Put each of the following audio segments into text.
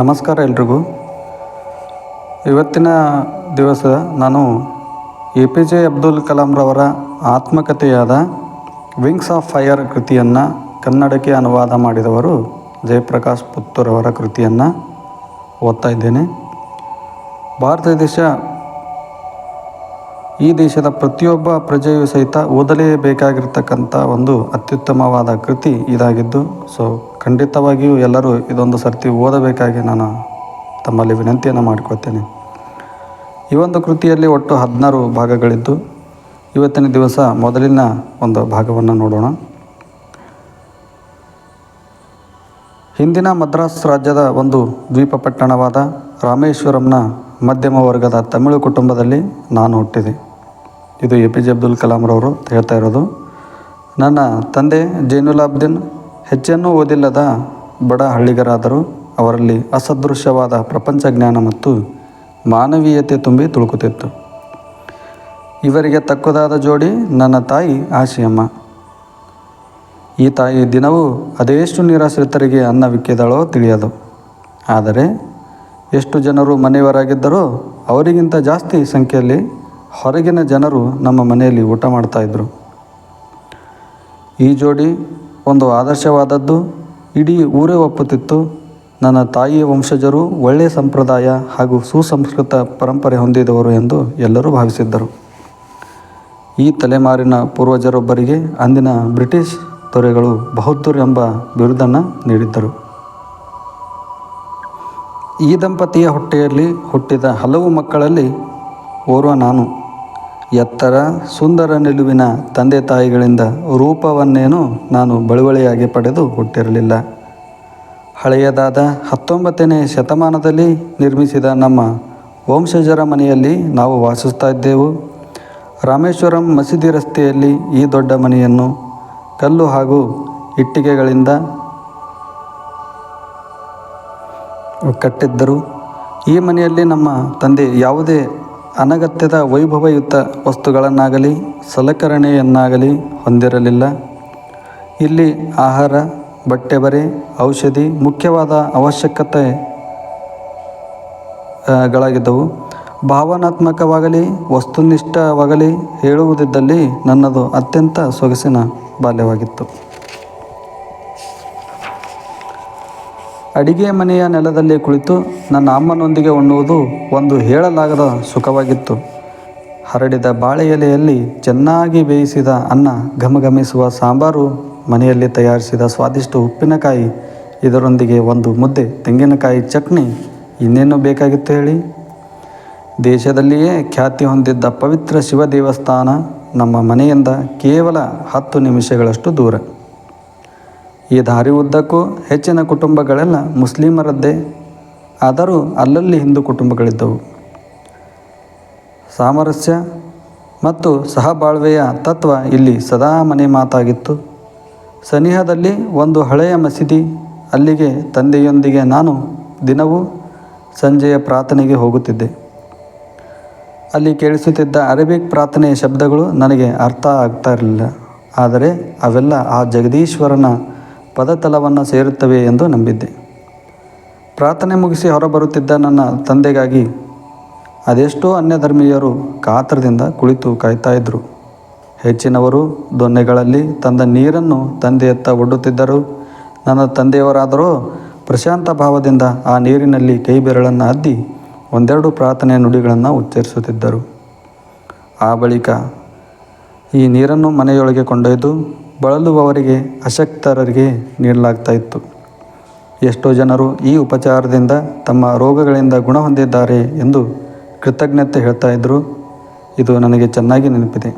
ನಮಸ್ಕಾರ ಎಲ್ರಿಗೂ. ಇವತ್ತಿನ ದಿವಸ ನಾನು ಎ ಪಿ ಜೆ ಅಬ್ದುಲ್ ಕಲಾಂರವರ ಆತ್ಮಕಥೆಯಾದ ವಿಂಗ್ಸ್ ಆಫ್ ಫೈರ್ ಕೃತಿಯನ್ನು ಕನ್ನಡಕ್ಕೆ ಅನುವಾದ ಮಾಡಿದವರು ಜಯಪ್ರಕಾಶ್ ಪುತ್ತೂರವರ ಕೃತಿಯನ್ನು ಓದ್ತಾ ಇದ್ದೇನೆ. ಭಾರತ ದೇಶ ಈ ದೇಶದ ಪ್ರತಿಯೊಬ್ಬ ಪ್ರಜೆಯೂ ಸಹಿತ ಓದಲೇಬೇಕಾಗಿರ್ತಕ್ಕಂಥ ಒಂದು ಅತ್ಯುತ್ತಮವಾದ ಕೃತಿ ಇದಾಗಿದ್ದು, ಸೊ ಖಂಡಿತವಾಗಿಯೂ ಎಲ್ಲರೂ ಇದೊಂದು ಸರ್ತಿ ಓದಬೇಕಾಗಿ ನಾನು ತಮ್ಮಲ್ಲಿ ವಿನಂತಿಯನ್ನು ಮಾಡಿಕೊಳ್ತೇನೆ. ಈ ಒಂದು ಕೃತಿಯಲ್ಲಿ ಒಟ್ಟು ಹದಿನಾರು ಭಾಗಗಳಿದ್ದು, ಇವತ್ತಿನ ದಿವಸ ಮೊದಲಿನ ಒಂದು ಭಾಗವನ್ನು ನೋಡೋಣ. ಹಿಂದಿನ ಮದ್ರಾಸ್ ರಾಜ್ಯದ ಒಂದು ದ್ವೀಪ ಪಟ್ಟಣವಾದ ರಾಮೇಶ್ವರಂನ ಮಧ್ಯಮ ವರ್ಗದ ತಮಿಳು ಕುಟುಂಬದಲ್ಲಿ ನಾನು ಹುಟ್ಟಿದೆ. ಇದು ಎ ಪಿ ಜೆ ಅಬ್ದುಲ್ ಕಲಾಂರವರು ಹೇಳ್ತಾ ಇರೋದು. ನನ್ನ ತಂದೆ ಜೈನುಲಾಬ್ದಿನ್ ಹೆಚ್ಚನ್ನು ಓದಿಲ್ಲದ ಬಡ ಹಳ್ಳಿಗರಾದರು. ಅವರಲ್ಲಿ ಅಸದೃಶ್ಯವಾದ ಪ್ರಪಂಚ ಜ್ಞಾನ ಮತ್ತು ಮಾನವೀಯತೆ ತುಂಬಿ ತುಳುಕುತ್ತಿತ್ತು. ಇವರಿಗೆ ತಕ್ಕದಾದ ಜೋಡಿ ನನ್ನ ತಾಯಿ ಆಶಿಯಮ್ಮ. ಈ ತಾಯಿ ದಿನವೂ ಅದೆಷ್ಟು ನಿರಾಶ್ರಿತರಿಗೆ ಅನ್ನವಿಕ್ಕಿದಳೋ ತಿಳಿಯದು. ಆದರೆ ಎಷ್ಟು ಜನರು ಮನೆಯವರಾಗಿದ್ದರೋ ಅವರಿಗಿಂತ ಜಾಸ್ತಿ ಸಂಖ್ಯೆಯಲ್ಲಿ ಹೊರಗಿನ ಜನರು ನಮ್ಮ ಮನೆಯಲ್ಲಿ ಊಟ ಮಾಡ್ತಾಯಿದ್ರು ಈ ಜೋಡಿ ಒಂದು ಆದರ್ಶವಾದದ್ದು, ಇಡೀ ಊರೇ ಒಪ್ಪುತ್ತಿತ್ತು. ನನ್ನ ತಾಯಿಯ ವಂಶಜರು ಒಳ್ಳೆಯ ಸಂಪ್ರದಾಯ ಹಾಗೂ ಸುಸಂಸ್ಕೃತ ಪರಂಪರೆ ಹೊಂದಿದವರು ಎಂದು ಎಲ್ಲರೂ ಭಾವಿಸಿದ್ದರು. ಈ ತಲೆಮಾರಿನ ಪೂರ್ವಜರೊಬ್ಬರಿಗೆ ಅಂದಿನ ಬ್ರಿಟಿಷ್ ದೊರೆಗಳು ಬಹದ್ದೂರ್ ಎಂಬ ಬಿರುದನ್ನು ನೀಡಿದ್ದರು. ಈ ದಂಪತಿಯ ಹೊಟ್ಟೆಯಲ್ಲಿ ಹುಟ್ಟಿದ ಹಲವು ಮಕ್ಕಳಲ್ಲಿ ಓರ್ವ ನಾನು. ಎತ್ತರ ಸುಂದರ ನಿಲುವಿನ ತಂದೆ ತಾಯಿಗಳಿಂದ ರೂಪವನ್ನೇನು ನಾನು ಬಳುವಳಿಯಾಗಿ ಪಡೆದು ಹುಟ್ಟಿರಲಿಲ್ಲ. ಹಳೆಯದಾದ ಹತ್ತೊಂಬತ್ತನೇ ಶತಮಾನದಲ್ಲಿ ನಿರ್ಮಿಸಿದ ನಮ್ಮ ವಂಶಜರ ಮನೆಯಲ್ಲಿ ನಾವು ವಾಸಿಸ್ತಾ ಇದ್ದೆವು. ರಾಮೇಶ್ವರಂ ಮಸೀದಿ ರಸ್ತೆಯಲ್ಲಿ ಈ ದೊಡ್ಡ ಮನೆಯನ್ನು ಕಲ್ಲು ಹಾಗೂ ಇಟ್ಟಿಗೆಗಳಿಂದ ಕಟ್ಟಿದ್ದರು. ಈ ಮನೆಯಲ್ಲಿ ನಮ್ಮ ತಂದೆ ಯಾವುದೇ ಅನಗತ್ಯದ ವೈಭವಯುತ ವಸ್ತುಗಳನ್ನಾಗಲಿ, ಸಲಕರಣೆಯನ್ನಾಗಲಿ ಹೊಂದಿರಲಿಲ್ಲ. ಇಲ್ಲಿ ಆಹಾರ, ಬಟ್ಟೆ ಬರೆ, ಔಷಧಿ ಮುಖ್ಯವಾದ ಅವಶ್ಯಕತೆ ಗಳಾಗಿದ್ದವು. ಭಾವನಾತ್ಮಕವಾಗಲಿ, ವಸ್ತುನಿಷ್ಠವಾಗಲಿ ಹೇಳುವುದಿದ್ದಲ್ಲಿ ನನ್ನದು ಅತ್ಯಂತ ಸೊಗಸಿನ ಬಾಲ್ಯವಾಗಿತ್ತು. ಅಡಿಗೆ ಮನೆಯ ನೆಲದಲ್ಲಿ ಕುಳಿತು ನನ್ನ ಅಮ್ಮನೊಂದಿಗೆ ಉಣ್ಣುವುದು ಒಂದು ಹೇಳಲಾಗದ ಸುಖವಾಗಿತ್ತು. ಹರಡಿದ ಬಾಳೆ ಎಲೆಯಲ್ಲಿ ಚೆನ್ನಾಗಿ ಬೇಯಿಸಿದ ಅನ್ನ ಘಮಘಮಿಸುವ ಸಾಂಬಾರು ಮನೆಯಲ್ಲಿ ತಯಾರಿಸಿದ ಸ್ವಾದಿಷ್ಟು ಉಪ್ಪಿನಕಾಯಿ, ಇದರೊಂದಿಗೆ ಒಂದು ಮುದ್ದೆ ತೆಂಗಿನಕಾಯಿ ಚಟ್ನಿ, ಇನ್ನೇನು ಬೇಕಾಗಿತ್ತು ಹೇಳಿ? ದೇಶದಲ್ಲಿಯೇ ಖ್ಯಾತಿ ಹೊಂದಿದ್ದ ಪವಿತ್ರ ಶಿವ ದೇವಸ್ಥಾನ ನಮ್ಮ ಮನೆಯಿಂದ ಕೇವಲ ಹತ್ತು ನಿಮಿಷಗಳಷ್ಟು ದೂರ. ಈ ದಾರಿ ಉದ್ದಕ್ಕೂ ಹೆಚ್ಚಿನ ಕುಟುಂಬಗಳೆಲ್ಲ ಮುಸ್ಲಿಮರದ್ದೇ. ಆದರೂ ಅಲ್ಲಲ್ಲಿ ಹಿಂದೂ ಕುಟುಂಬಗಳಿದ್ದವು. ಸಾಮರಸ್ಯ ಮತ್ತು ಸಹಬಾಳ್ವೆಯ ತತ್ವ ಇಲ್ಲಿ ಸದಾ ಮನೆ ಮಾತಾಗಿತ್ತು. ಸನಿಹದಲ್ಲಿ ಒಂದು ಹಳೆಯ ಮಸೀದಿ, ಅಲ್ಲಿಗೆ ತಂದೆಯೊಂದಿಗೆ ನಾನು ದಿನವೂ ಸಂಜೆಯ ಪ್ರಾರ್ಥನೆಗೆ ಹೋಗುತ್ತಿದ್ದೆ. ಅಲ್ಲಿ ಕೇಳಿಸುತ್ತಿದ್ದ ಅರೇಬಿಕ್ ಪ್ರಾರ್ಥನೆಯ ಶಬ್ದಗಳು ನನಗೆ ಅರ್ಥ ಆಗ್ತಾ ಇರಲಿಲ್ಲ. ಆದರೆ ಅವೆಲ್ಲ ಆ ಜಗದೀಶ್ವರನ ಪದತಲವನ್ನು ಸೇರುತ್ತವೆ ಎಂದು ನಂಬಿದ್ದೆ. ಪ್ರಾರ್ಥನೆ ಮುಗಿಸಿ ಹೊರಬರುತ್ತಿದ್ದ ನನ್ನ ತಂದೆಗಾಗಿ ಅದೆಷ್ಟೋ ಅನ್ಯಧರ್ಮೀಯರು ಕಾತರದಿಂದ ಕುಳಿತು ಕಾಯ್ತಾ ಇದ್ದರು ಹೆಚ್ಚಿನವರು ದೊನ್ನೆಗಳಲ್ಲಿ ತಂದ ನೀರನ್ನು ತಂದೆಯತ್ತ ಒಡ್ಡುತ್ತಿದ್ದರು. ನನ್ನ ತಂದೆಯವರಾದರೂ ಪ್ರಶಾಂತ ಭಾವದಿಂದ ಆ ನೀರಿನಲ್ಲಿ ಕೈ ಬೆರಳನ್ನು ಅದ್ದಿ ಒಂದೆರಡು ಪ್ರಾರ್ಥನೆ ನುಡಿಗಳನ್ನು ಉಚ್ಚರಿಸುತ್ತಿದ್ದರು. ಆ ಬಳಿಕ ಈ ನೀರನ್ನು ಮನೆಯೊಳಗೆ ಕೊಂಡೊಯ್ದು ಬಳಲುವವರಿಗೆ ಅಶಕ್ತರಿಗೆ ನೀಡಲಾಗ್ತಾ ಇತ್ತು. ಎಷ್ಟೋ ಜನರು ಈ ಉಪಚಾರದಿಂದ ತಮ್ಮ ರೋಗಗಳಿಂದ ಗುಣ ಹೊಂದಿದ್ದಾರೆ ಎಂದು ಕೃತಜ್ಞತೆ ಹೇಳ್ತಾ ಇದ್ದರು ಇದು ನನಗೆ ಚೆನ್ನಾಗಿ ನೆನಪಿದೆ.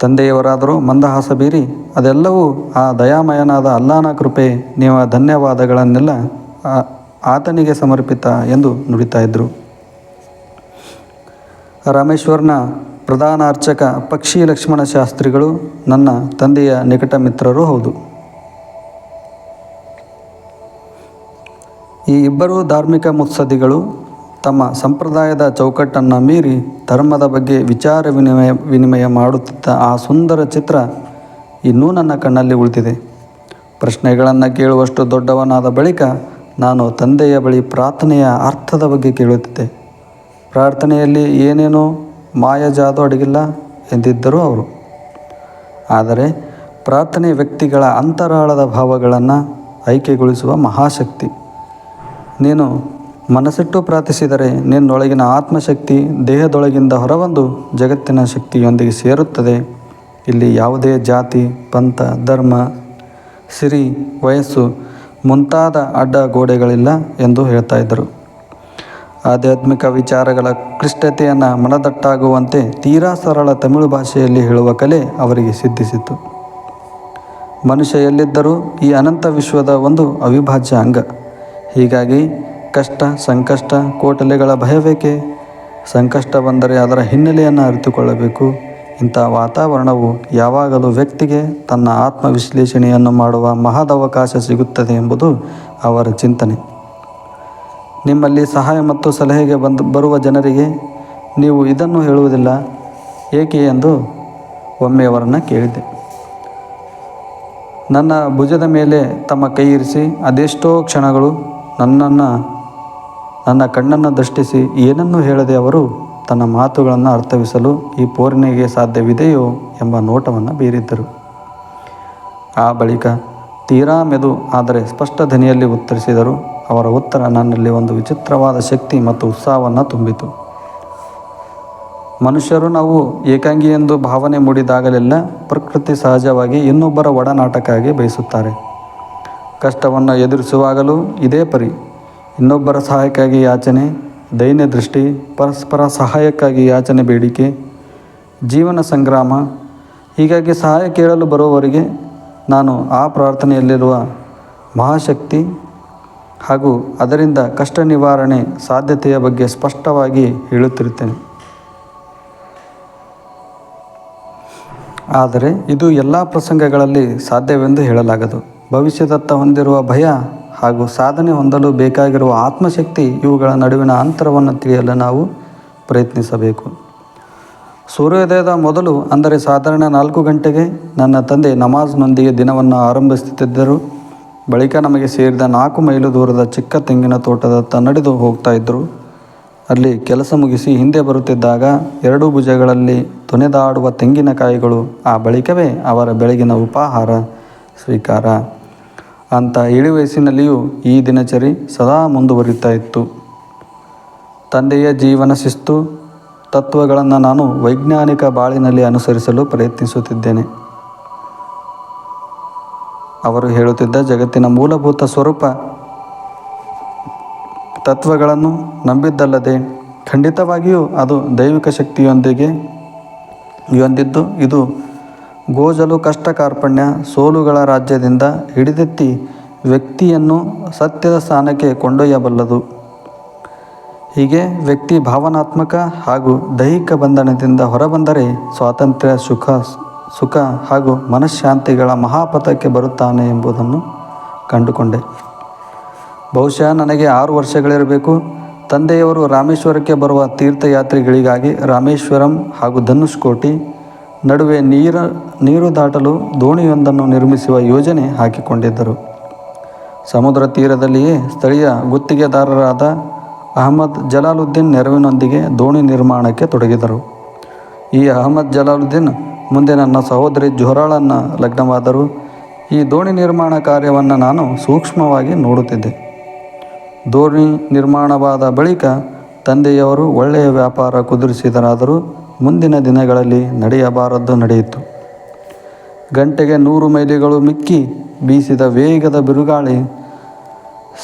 ತಂದೆಯವರಾದರೂ ಮಂದಹಾಸ ಬೀರಿ, ಅದೆಲ್ಲವೂ ಆ ದಯಾಮಯನಾದ ಅಲ್ಲಾನ ಕೃಪೆ, ನೀವು ಧನ್ಯವಾದಗಳನ್ನೆಲ್ಲ ಆತನಿಗೆ ಸಮರ್ಪಿತ ಎಂದು ನುಡಿತಾ ಇದ್ದರು ರಾಮೇಶ್ವರ್ನ ಪ್ರಧಾನ ಅರ್ಚಕ ಪಕ್ಷಿ ಲಕ್ಷ್ಮಣ ಶಾಸ್ತ್ರಿಗಳು ನನ್ನ ತಂದೆಯ ನಿಕಟ ಮಿತ್ರರು ಹೌದು. ಈ ಇಬ್ಬರು ಧಾರ್ಮಿಕ ಮುತ್ಸದಿಗಳು ತಮ್ಮ ಸಂಪ್ರದಾಯದ ಚೌಕಟ್ಟನ್ನು ಮೀರಿ ಧರ್ಮದ ಬಗ್ಗೆ ವಿಚಾರ ವಿನಿಮಯ ವಿನಿಮಯ ಮಾಡುತ್ತಿದ್ದ ಆ ಸುಂದರ ಚಿತ್ರ ಇನ್ನೂ ನನ್ನ ಕಣ್ಣಲ್ಲಿ ಉಳಿದಿದೆ. ಪ್ರಶ್ನೆಗಳನ್ನು ಕೇಳುವಷ್ಟು ದೊಡ್ಡವನಾದ ಬಳಿಕ ನಾನು ತಂದೆಯ ಬಳಿ ಪ್ರಾರ್ಥನೆಯ ಅರ್ಥದ ಬಗ್ಗೆ ಕೇಳುತ್ತಿದ್ದೆ. ಪ್ರಾರ್ಥನೆಯಲ್ಲಿ ಏನೇನೋ ಮಾಯಜಾದು ಅಡಗಿಲ್ಲ ಎಂದಿದ್ದರು ಅವರು. ಆದರೆ ಪ್ರಾರ್ಥನೆ ವ್ಯಕ್ತಿಗಳ ಅಂತರಾಳದ ಭಾವಗಳನ್ನು ಐಕ್ಯಗೊಳಿಸುವ ಮಹಾಶಕ್ತಿ. ನೀನು ಮನಸ್ಸಿಟ್ಟು ಪ್ರಾರ್ಥಿಸಿದರೆ ನಿನ್ನೊಳಗಿನ ಆತ್ಮಶಕ್ತಿ ದೇಹದೊಳಗಿಂದ ಹೊರಬಂದು ಜಗತ್ತಿನ ಶಕ್ತಿಯೊಂದಿಗೆ ಸೇರುತ್ತದೆ. ಇಲ್ಲಿ ಯಾವುದೇ ಜಾತಿ, ಪಂಥ, ಧರ್ಮ, ಸಿರಿ, ವಯಸ್ಸು ಮುಂತಾದ ಅಡ್ಡ ಗೋಡೆಗಳಿಲ್ಲ ಎಂದು ಹೇಳ್ತಾ ಇದ್ದರು. ಆಧ್ಯಾತ್ಮಿಕ ವಿಚಾರಗಳ ಕ್ಲಿಷ್ಟತೆಯನ್ನು ಮನದಟ್ಟಾಗುವಂತೆ ತೀರಾ ಸರಳ ತಮಿಳು ಭಾಷೆಯಲ್ಲಿ ಹೇಳುವ ಕಲೆ ಅವರಿಗೆ ಸಿದ್ಧಿಸಿತು ಮನುಷ್ಯ ಎಲ್ಲಿದ್ದರೂ ಈ ಅನಂತ ವಿಶ್ವದ ಒಂದು ಅವಿಭಾಜ್ಯ ಅಂಗ. ಹೀಗಾಗಿ ಕಷ್ಟ, ಸಂಕಷ್ಟ, ಕೋಟಲೆಗಳ ಭಯವೇಕೆ? ಸಂಕಷ್ಟ ಬಂದರೆ ಅದರ ಹಿನ್ನೆಲೆಯನ್ನು ಅರಿತುಕೊಳ್ಳಬೇಕು. ಇಂಥ ವಾತಾವರಣವು ಯಾವಾಗಲೂ ವ್ಯಕ್ತಿಗೆ ತನ್ನ ಆತ್ಮವಿಶ್ಲೇಷಣೆಯನ್ನು ಮಾಡುವ ಮಹದವಕಾಶ ಸಿಗುತ್ತದೆ ಎಂಬುದು ಅವರ ಚಿಂತನೆ. ನಿಮ್ಮಲ್ಲಿ ಸಹಾಯ ಮತ್ತು ಸಲಹೆಗೆ ಬಂದು, ಬರುವ ಜನರಿಗೆ ನೀವು ಇದನ್ನು ಹೇಳುವುದಿಲ್ಲ. ಏಕೆ ಎಂದು ಒಮ್ಮೆ ಅವರನ್ನು ಕೇಳಿದ್ದೆ. ನನ್ನ ಭುಜದ ಮೇಲೆ ತಮ್ಮ ಕೈ ಇರಿಸಿ, ಅದೆಷ್ಟೋ ಕ್ಷಣಗಳು ನನ್ನನ್ನು, ನನ್ನ ಕಣ್ಣನ್ನು ದೃಷ್ಟಿಸಿ ಏನನ್ನೂ ಹೇಳದೆ ಅವರು ತನ್ನ ಮಾತುಗಳನ್ನು ಅರ್ಥವಿಸಲು ಈ ಪೋರ್ಣಿಗೆ ಸಾಧ್ಯವಿದೆಯೋ ಎಂಬ ನೋಟವನ್ನು ಬೀರಿದ್ದರು. ಆ ಬಳಿಕ ತೀರಾ ಮೆದು, ಆದರೆ ಸ್ಪಷ್ಟ ಧ್ವನಿಯಲ್ಲಿ ಉತ್ತರಿಸಿದರು ಅವರ ಉತ್ತರ ನನ್ನಲ್ಲಿ ಒಂದು ವಿಚಿತ್ರವಾದ ಶಕ್ತಿ ಮತ್ತು ಉತ್ಸಾಹವನ್ನು ತುಂಬಿತು. ಮನುಷ್ಯರು ನಾವು ಏಕಾಂಗಿ ಎಂದು ಭಾವನೆ ಮೂಡಿದಾಗಲೆಲ್ಲ ಪ್ರಕೃತಿ ಸಹಜವಾಗಿ ಇನ್ನೊಬ್ಬರ ಒಡನಾಟಕ್ಕಾಗಿ ಬಯಸುತ್ತಾರೆ. ಕಷ್ಟವನ್ನು ಎದುರಿಸುವಾಗಲೂ ಇದೇ ಪರಿ. ಇನ್ನೊಬ್ಬರ ಸಹಾಯಕ್ಕಾಗಿ ಯಾಚನೆ, ದೈನ್ಯ ದೃಷ್ಟಿ, ಪರಸ್ಪರ ಸಹಾಯಕ್ಕಾಗಿ ಯಾಚನೆ ಬೇಡಿಕೆ, ಜೀವನ ಸಂಗ್ರಾಮ, ಹೀಗಾಗಿ ಸಹಾಯ ಕೇಳಲು ಬರುವವರಿಗೆ ನಾನು ಆ ಪ್ರಾರ್ಥನೆಯಲ್ಲಿರುವ ಮಹಾಶಕ್ತಿ ಹಾಗೂ ಅದರಿಂದ ಕಷ್ಟ ನಿವಾರಣೆ ಸಾಧ್ಯತೆಯ ಬಗ್ಗೆ ಸ್ಪಷ್ಟವಾಗಿ ಹೇಳುತ್ತಿರುತ್ತೇನೆ. ಆದರೆ ಇದು ಎಲ್ಲ ಪ್ರಸಂಗಗಳಲ್ಲಿ ಸಾಧ್ಯವೆಂದು ಹೇಳಲಾಗದು. ಭವಿಷ್ಯದತ್ತ ಹೊಂದಿರುವ ಭಯ ಹಾಗೂ ಸಾಧನೆ ಹೊಂದಲು ಬೇಕಾಗಿರುವ ಆತ್ಮಶಕ್ತಿ ಇವುಗಳ ನಡುವಿನ ಅಂತರವನ್ನು ತಿಳಿಯಲು ನಾವು ಪ್ರಯತ್ನಿಸಬೇಕು. ಸೂರ್ಯೋದಯದ ಮೊದಲು, ಅಂದರೆ ಸಾಧಾರಣ ನಾಲ್ಕು ಗಂಟೆಗೆ, ನನ್ನ ತಂದೆ ನಮಾಜ್ನೊಂದಿಗೆ ದಿನವನ್ನು ಆರಂಭಿಸುತ್ತಿದ್ದರು. ಬಳಿಕ ನಮಗೆ ಸೇರಿದ ನಾಲ್ಕು ಮೈಲು ದೂರದ ಚಿಕ್ಕ ತೆಂಗಿನ ತೋಟದತ್ತ ನಡೆದು ಹೋಗ್ತಾ ಇದ್ದರು. ಅಲ್ಲಿ ಕೆಲಸ ಮುಗಿಸಿ ಹಿಂದೆ ಬರುತ್ತಿದ್ದಾಗ ಎರಡೂ ಭುಜಗಳಲ್ಲಿ ತೊನೆದಾಡುವ ತೆಂಗಿನಕಾಯಿಗಳು ಆ ಬಳಿಕವೇ ಅವರ ಬೆಳಗಿನ ಉಪಾಹಾರ ಸ್ವೀಕಾರ. ಅಂತ ಇಳಿ ವಯಸ್ಸಿನಲ್ಲಿಯೂ ಈ ದಿನಚರಿ ಸದಾ ಮುಂದುವರಿತಾ ಇತ್ತು. ತಂದೆಯ ಜೀವನ ಶಿಸ್ತು, ತತ್ವಗಳನ್ನು ನಾನು ವೈಜ್ಞಾನಿಕ ಬಾಳಿನಲ್ಲಿ ಅನುಸರಿಸಲು ಪ್ರಯತ್ನಿಸುತ್ತಿದ್ದೇನೆ. ಅವರು ಹೇಳುತ್ತಿದ್ದ ಜಗತ್ತಿನ ಮೂಲಭೂತ ಸ್ವರೂಪ ತತ್ವಗಳನ್ನು ನಂಬಿದ್ದಲ್ಲದೆ ಖಂಡಿತವಾಗಿಯೂ ಅದು ದೈವಿಕ ಶಕ್ತಿಯೊಂದಿಗೆ ಹೊಂದಿದ್ದು. ಇದು ಗೋಜಲು ಕಷ್ಟ ಕಾರ್ಪಣ್ಯ ಸೋಲುಗಳ ರಾಜ್ಯದಿಂದ ಹಿಡಿದೆತ್ತಿ ವ್ಯಕ್ತಿಯನ್ನು ಸತ್ಯದ ಸ್ಥಾನಕ್ಕೆ ಕೊಂಡೊಯ್ಯಬಲ್ಲದು. ಹೀಗೆ ವ್ಯಕ್ತಿ ಭಾವನಾತ್ಮಕ ಹಾಗೂ ದೈಹಿಕ ಬಂಧನದಿಂದ ಹೊರಬಂದರೆ ಸ್ವಾತಂತ್ರ್ಯ, ಸುಖ ಸುಖ ಹಾಗೂ ಮನಃಶಾಂತಿಗಳ ಮಹಾಪಥಕ್ಕೆ ಬರುತ್ತಾನೆ ಎಂಬುದನ್ನು ಕಂಡುಕೊಂಡೆ. ಬಹುಶಃ ನನಗೆ ಆರು ವರ್ಷಗಳಿರಬೇಕು. ತಂದೆಯವರು ರಾಮೇಶ್ವರಕ್ಕೆ ಬರುವ ತೀರ್ಥಯಾತ್ರಿಗಳಿಗಾಗಿ ರಾಮೇಶ್ವರಂ ಹಾಗೂ ಧನುಷ್ಕೋಟಿ ನಡುವೆ ನೀರು ನೀರು ದಾಟಲು ದೋಣಿಯೊಂದನ್ನು ನಿರ್ಮಿಸುವ ಯೋಜನೆ ಹಾಕಿಕೊಂಡಿದ್ದರು. ಸಮುದ್ರ ತೀರದಲ್ಲಿಯೇ ಸ್ಥಳೀಯ ಗುತ್ತಿಗೆದಾರರಾದ ಅಹಮದ್ ಜಲಾಲುದ್ದೀನ್ ನೆರವಿನೊಂದಿಗೆ ದೋಣಿ ನಿರ್ಮಾಣಕ್ಕೆ ತೊಡಗಿದರು. ಈ ಅಹಮದ್ ಜಲಾಲುದ್ದೀನ್ ಮುಂದೆ ನನ್ನ ಸಹೋದರಿ ಜೋರಾಳನ್ನು ಲಗ್ನವಾದರು ಈ ದೋಣಿ ನಿರ್ಮಾಣ ಕಾರ್ಯವನ್ನು ನಾನು ಸೂಕ್ಷ್ಮವಾಗಿ ನೋಡುತ್ತಿದ್ದೆ. ದೋಣಿ ನಿರ್ಮಾಣವಾದ ಬಳಿಕ ತಂದೆಯವರು ಒಳ್ಳೆಯ ವ್ಯಾಪಾರ ಕುದುರಿಸಿದರಾದರೂ ಮುಂದಿನ ದಿನಗಳಲ್ಲಿ ನಡೆಯಬಾರದ್ದು ನಡೆಯಿತು. ಗಂಟೆಗೆ ನೂರು ಮೈಲಿಗಳು ಮಿಕ್ಕಿ ಬೀಸಿದ ವೇಗದ ಬಿರುಗಾಳಿ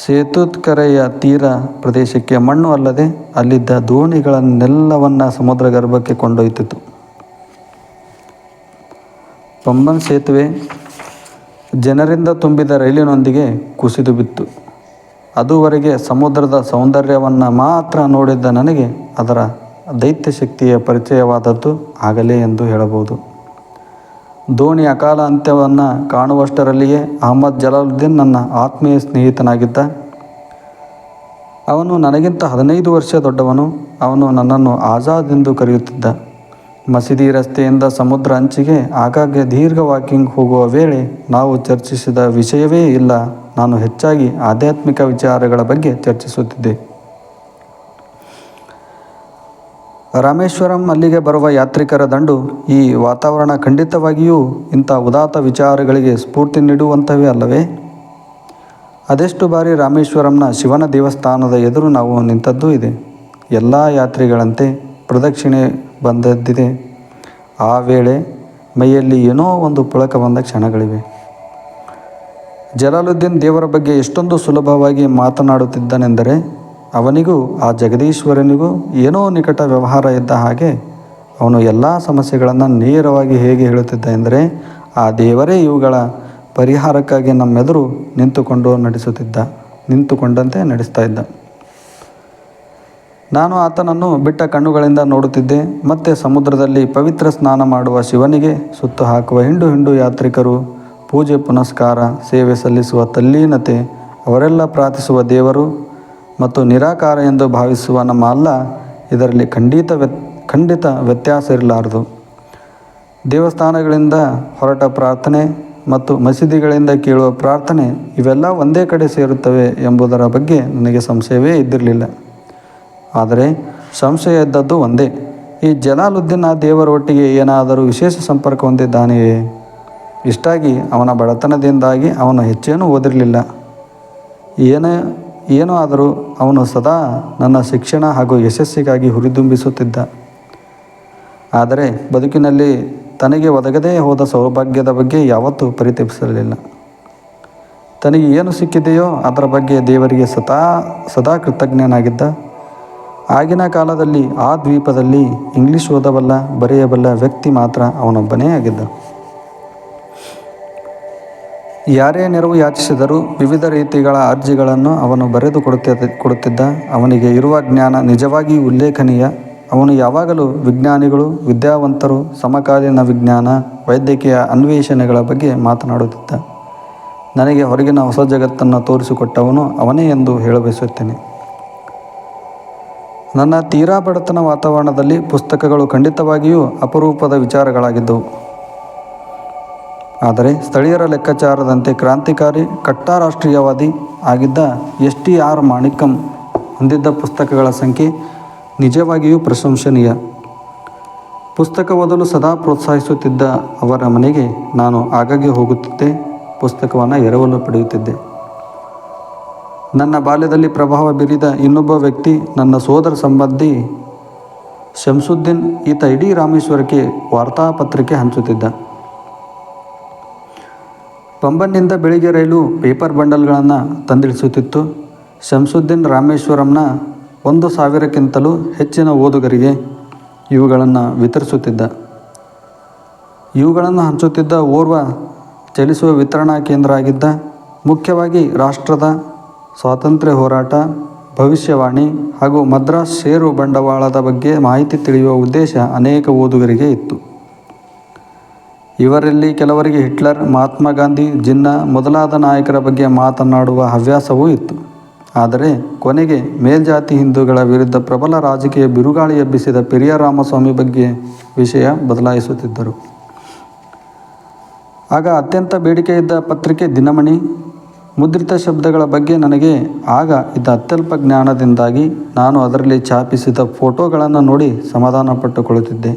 ಸೇತುತ್ಕರೆಯ ತೀರ ಪ್ರದೇಶಕ್ಕೆ ಮಣ್ಣು ಅಲ್ಲದೆ ಅಲ್ಲಿದ್ದ ದೋಣಿಗಳನ್ನೆಲ್ಲವನ್ನ ಸಮುದ್ರ ಗರ್ಭಕ್ಕೆ ಕೊಂಡೊಯ್ತಿತ್ತು. ಪಂಬನ್ ಸೇತುವೆ ಜನರಿಂದ ತುಂಬಿದ ರೈಲಿನೊಂದಿಗೆ ಕುಸಿದು ಬಿತ್ತು. ಅದುವರೆಗೆ ಸಮುದ್ರದ ಸೌಂದರ್ಯವನ್ನು ಮಾತ್ರ ನೋಡಿದ್ದ ನನಗೆ ಅದರ ದೈತ್ಯ ಶಕ್ತಿಯ ಪರಿಚಯವಾದದ್ದು ಆಗಲೇ ಎಂದು ಹೇಳಬಹುದು. ದೋಣಿ ಅಕಾಲ ಅಂತ್ಯವನ್ನು ಕಾಣುವಷ್ಟರಲ್ಲಿಯೇ ಅಹಮದ್ ಜಲಾಲುದ್ದೀನ್ ನನ್ನ ಆತ್ಮೀಯ ಸ್ನೇಹಿತನಾಗಿದ್ದ. ಅವನು ನನಗಿಂತ ಹದಿನೈದು ವರ್ಷ ದೊಡ್ಡವನು. ಅವನು ನನ್ನನ್ನು ಆಜಾದ್ ಎಂದು ಕರೆಯುತ್ತಿದ್ದ. ಮಸೀದಿ ರಸ್ತೆಯಿಂದ ಸಮುದ್ರ ಅಂಚಿಗೆ ಆಗಾಗ್ಗೆ ದೀರ್ಘ ವಾಕಿಂಗ್ ಹೋಗುವ ವೇಳೆ ನಾವು ಚರ್ಚಿಸಿದ ವಿಷಯವೇ ಇಲ್ಲ. ನಾನು ಹೆಚ್ಚಾಗಿ ಆಧ್ಯಾತ್ಮಿಕ ವಿಚಾರಗಳ ಬಗ್ಗೆ ಚರ್ಚಿಸುತ್ತಿದ್ದೆ. ರಾಮೇಶ್ವರಂ ಅಲ್ಲಿಗೆ ಬರುವ ಯಾತ್ರಿಕರ ದಂಡು ಈ ವಾತಾವರಣ ಖಂಡಿತವಾಗಿಯೂ ಇಂಥ ಉದಾತ್ತ ವಿಚಾರಗಳಿಗೆ ಸ್ಫೂರ್ತಿ ನೀಡುವಂಥವೇ ಅಲ್ಲವೇ? ಅದೆಷ್ಟು ಬಾರಿ ರಾಮೇಶ್ವರಂನ ಶಿವನ ದೇವಸ್ಥಾನದ ಎದುರು ನಾವು ನಿಂತದ್ದೂ ಇದೆ. ಎಲ್ಲ ಯಾತ್ರಿಗಳಂತೆ ಪ್ರದಕ್ಷಿಣೆ ಬಂದದ್ದಿದೆ. ಆ ವೇಳೆ ಮೈಯಲ್ಲಿ ಏನೋ ಒಂದು ಪುಳಕ ಬಂದ ಕ್ಷಣಗಳಿವೆ. ಜಲಾಲುದ್ದೀನ್ ದೇವರ ಬಗ್ಗೆ ಎಷ್ಟೊಂದು ಸುಲಭವಾಗಿ ಮಾತನಾಡುತ್ತಿದ್ದನೆಂದರೆ, ಅವನಿಗೂ, ಆ ಜಗದೀಶ್ವರನಿಗೂ ಏನೋ ನಿಕಟ ವ್ಯವಹಾರ ಇದ್ದ ಹಾಗೆ ಅವನು ಎಲ್ಲ ಸಮಸ್ಯೆಗಳನ್ನು ನೇರವಾಗಿ ಹೇಗೆ ಹೇಳುತ್ತಿದ್ದ ಎಂದರೆ, ಆ ದೇವರೇ ಇವುಗಳ ಪರಿಹಾರಕ್ಕಾಗಿ ನಮ್ಮೆದುರು ನಿಂತುಕೊಂಡು ನಡೆಸುತ್ತಿದ್ದ, ನಿಂತುಕೊಂಡಂತೆ ನಡೆಸ್ತಾ ನಾನು ಆತನನ್ನು ಬಿಟ್ಟ ಕಣ್ಣುಗಳಿಂದ ನೋಡುತ್ತಿದ್ದೆ. ಮತ್ತೆ ಸಮುದ್ರದಲ್ಲಿ ಪವಿತ್ರ ಸ್ನಾನ ಮಾಡುವ ಶಿವನಿಗೆ ಸುತ್ತು ಹಾಕುವ ಹಿಂಡು ಹಿಂಡು ಯಾತ್ರಿಕರು, ಪೂಜೆ ಪುನಸ್ಕಾರ, ಸೇವೆ ಸಲ್ಲಿಸುವ ತಲ್ಲೀನತೆ, ಅವರೆಲ್ಲ ಪ್ರಾರ್ಥಿಸುವ ದೇವರು ಮತ್ತು ನಿರಾಕಾರ ಎಂದು ಭಾವಿಸುವ ನಮ್ಮ ಅಲ್ಲ, ಇದರಲ್ಲಿ ಖಂಡಿತ ವ್ಯತ್, ಖಂಡಿತ ವ್ಯತ್ಯಾಸ ಇರಲಾರದು. ದೇವಸ್ಥಾನಗಳಿಂದ ಹೊರಟ ಪ್ರಾರ್ಥನೆ ಮತ್ತು ಮಸೀದಿಗಳಿಂದ ಕೇಳುವ ಪ್ರಾರ್ಥನೆ ಇವೆಲ್ಲ ಒಂದೇ ಕಡೆ ಸೇರುತ್ತವೆ ಎಂಬುದರ ಬಗ್ಗೆ ನನಗೆ ಸಂಶಯವೇ ಇದ್ದಿರಲಿಲ್ಲ. ಆದರೆ ಸಂಶಯ ಇದ್ದದ್ದು ಒಂದೇ. ಈ ಜಲಾಲುದ್ದೀನ್ ದೇವರೊಟ್ಟಿಗೆ ಏನಾದರೂ ವಿಶೇಷ ಸಂಪರ್ಕ ಹೊಂದಿದ್ದಾನೆಯೇ? ಇಷ್ಟಾಗಿ ಅವನ ಬಡತನದಿಂದಾಗಿ ಅವನು ಹೆಚ್ಚೇನೂ ಓದಿರಲಿಲ್ಲ. ಏನೇ, ಏನೋ ಆದರೂ ಅವನು ಸದಾ ನನ್ನ ಶಿಕ್ಷಣ ಹಾಗೂ ಯಶಸ್ಸಿಗಾಗಿ ಹುರಿದುಂಬಿಸುತ್ತಿದ್ದ. ಆದರೆ ಬದುಕಿನಲ್ಲಿ ತನಗೆ ಒದಗದೇ ಹೋದ ಸೌಭಾಗ್ಯದ ಬಗ್ಗೆ ಯಾವತ್ತೂ ಪರಿತಪಿಸಲಿಲ್ಲ. ತನಗೆ ಏನು ಸಿಕ್ಕಿದೆಯೋ ಅದರ ಬಗ್ಗೆ ದೇವರಿಗೆ ಸದಾ ಸದಾ ಕೃತಜ್ಞನಾಗಿದ್ದ. ಆಗಿನ ಕಾಲದಲ್ಲಿ ಆ ದ್ವೀಪದಲ್ಲಿ ಇಂಗ್ಲಿಷ್ ಓದಬಲ್ಲ, ಬರೆಯಬಲ್ಲ ವ್ಯಕ್ತಿ ಮಾತ್ರ ಅವನೊಬ್ಬನೇ ಆಗಿದ್ದ. ಯಾರೇ ನೆರವು ಯಾಚಿಸಿದರೂ ವಿವಿಧ ರೀತಿಗಳ ಅರ್ಜಿಗಳನ್ನು ಅವನು ಬರೆದು ಕೊಡುತ್ತ ಕೊಡುತ್ತಿದ್ದ. ಅವನಿಗೆ ಇರುವ ಜ್ಞಾನ ನಿಜವಾಗಿ ಉಲ್ಲೇಖನೀಯ. ಅವನು ಯಾವಾಗಲೂ ವಿಜ್ಞಾನಿಗಳು, ವಿದ್ಯಾವಂತರು, ಸಮಕಾಲೀನ ವಿಜ್ಞಾನ, ವೈದ್ಯಕೀಯ ಅನ್ವೇಷಣೆಗಳ ಬಗ್ಗೆ ಮಾತನಾಡುತ್ತಿದ್ದ. ನನಗೆ ಹೊರಗಿನ ಹೊಸ ಜಗತ್ತನ್ನು ತೋರಿಸಿಕೊಟ್ಟವನು ಅವನೇ ಎಂದು ಹೇಳಬಯಸುತ್ತೇನೆ. ನನ್ನ ತೀರಾ ಬಡತನ ವಾತಾವರಣದಲ್ಲಿ ಪುಸ್ತಕಗಳು ಖಂಡಿತವಾಗಿಯೂ ಅಪರೂಪದ ವಿಚಾರಗಳಾಗಿದ್ದವು. ಆದರೆ ಸ್ಥಳೀಯರ ಲೆಕ್ಕಾಚಾರದಂತೆ ಕ್ರಾಂತಿಕಾರಿ ಕಟ್ಟಾ ರಾಷ್ಟ್ರೀಯವಾದಿ ಆಗಿದ್ದ ಎಸ್ ಟಿ ಆರ್ ಮಾಣಿಕಂ ಹೊಂದಿದ್ದ ಪುಸ್ತಕಗಳ ಸಂಖ್ಯೆ ನಿಜವಾಗಿಯೂ ಪ್ರಶಂಸನೀಯ. ಪುಸ್ತಕ ಓದಲು ಸದಾ ಪ್ರೋತ್ಸಾಹಿಸುತ್ತಿದ್ದ ಅವರ ಮನೆಗೆ ನಾನು ಆಗಾಗ್ಗೆ ಹೋಗುತ್ತಿದ್ದೆ. ಪುಸ್ತಕವನ್ನು ಎರವಲು ಪಡೆಯುತ್ತಿದ್ದೆ. ನನ್ನ ಬಾಲ್ಯದಲ್ಲಿ ಪ್ರಭಾವ ಬೀರಿದ ಇನ್ನೊಬ್ಬ ವ್ಯಕ್ತಿ ನನ್ನ ಸೋದರ ಸಂಬಂಧಿ ಶಂಸುದ್ದೀನ್. ಈತ ಇಡೀ ರಾಮೇಶ್ವರಕ್ಕೆ ವಾರ್ತಾಪತ್ರಿಕೆ ಹಂಚುತ್ತಿದ್ದ. ಪಂಬನ್ನಿಂದ ಬೆಳಿಗ್ಗೆ ರೈಲು ಪೇಪರ್ ಬಂಡಲ್ಗಳನ್ನು ತಂದಿಳಿಸುತ್ತಿತ್ತು. ಶಂಸುದ್ದೀನ್ ರಾಮೇಶ್ವರಂನ ಒಂದು ಸಾವಿರಕ್ಕಿಂತಲೂ ಹೆಚ್ಚಿನ ಓದುಗರಿಗೆ ಇವುಗಳನ್ನು ವಿತರಿಸುತ್ತಿದ್ದ. ಇವುಗಳನ್ನು ಹಂಚುತ್ತಿದ್ದ ಓರ್ವ ಚಲಿಸುವ ವಿತರಣಾ ಕೇಂದ್ರ ಆಗಿದ್ದ, ಮುಖ್ಯವಾಗಿ ರಾಷ್ಟ್ರದ ಸ್ವಾತಂತ್ರ್ಯ ಹೋರಾಟ, ಭವಿಷ್ಯವಾಣಿ ಹಾಗೂ ಮದ್ರಾಸ್ ಷೇರು ಬಂಡವಾಳದ ಬಗ್ಗೆ ಮಾಹಿತಿ ತಿಳಿಯುವ ಉದ್ದೇಶ ಅನೇಕ ಓದುಗರಿಗೆ ಇತ್ತು. ಇವರಲ್ಲಿ ಕೆಲವರಿಗೆ ಹಿಟ್ಲರ್, ಮಹಾತ್ಮ ಗಾಂಧಿ, ಜಿನ್ನ ಮೊದಲಾದ ನಾಯಕರ ಬಗ್ಗೆ ಮಾತನಾಡುವ ಹವ್ಯಾಸವೂ ಇತ್ತು. ಆದರೆ ಕೊನೆಗೆ ಮೇಲ್ಜಾತಿ ಹಿಂದೂಗಳ ವಿರುದ್ಧ ಪ್ರಬಲ ರಾಜಕೀಯ ಬಿರುಗಾಳಿ ಎಬ್ಬಿಸಿದ ಪೆರಿಯ ರಾಮಸ್ವಾಮಿ ಬಗ್ಗೆ ವಿಷಯ ಬದಲಾಯಿಸುತ್ತಿದ್ದರು. ಆಗ ಅತ್ಯಂತ ಬೇಡಿಕೆ ಇದ್ದ ಪತ್ರಿಕೆ ದಿನಮಣಿ ಮುದ್ರಿತ ಶಬ್ದಗಳ ಬಗ್ಗೆ ನನಗೆ ಆಗ ಇದ್ದ ಅತ್ಯಲ್ಪ ಜ್ಞಾನದಿಂದಾಗಿ ನಾನು ಅದರಲ್ಲಿ ಛಾಪಿಸಿದ ಫೋಟೋಗಳನ್ನು ನೋಡಿ ಸಮಾಧಾನ ಪಟ್ಟುಕೊಳ್ಳುತ್ತಿದ್ದೆ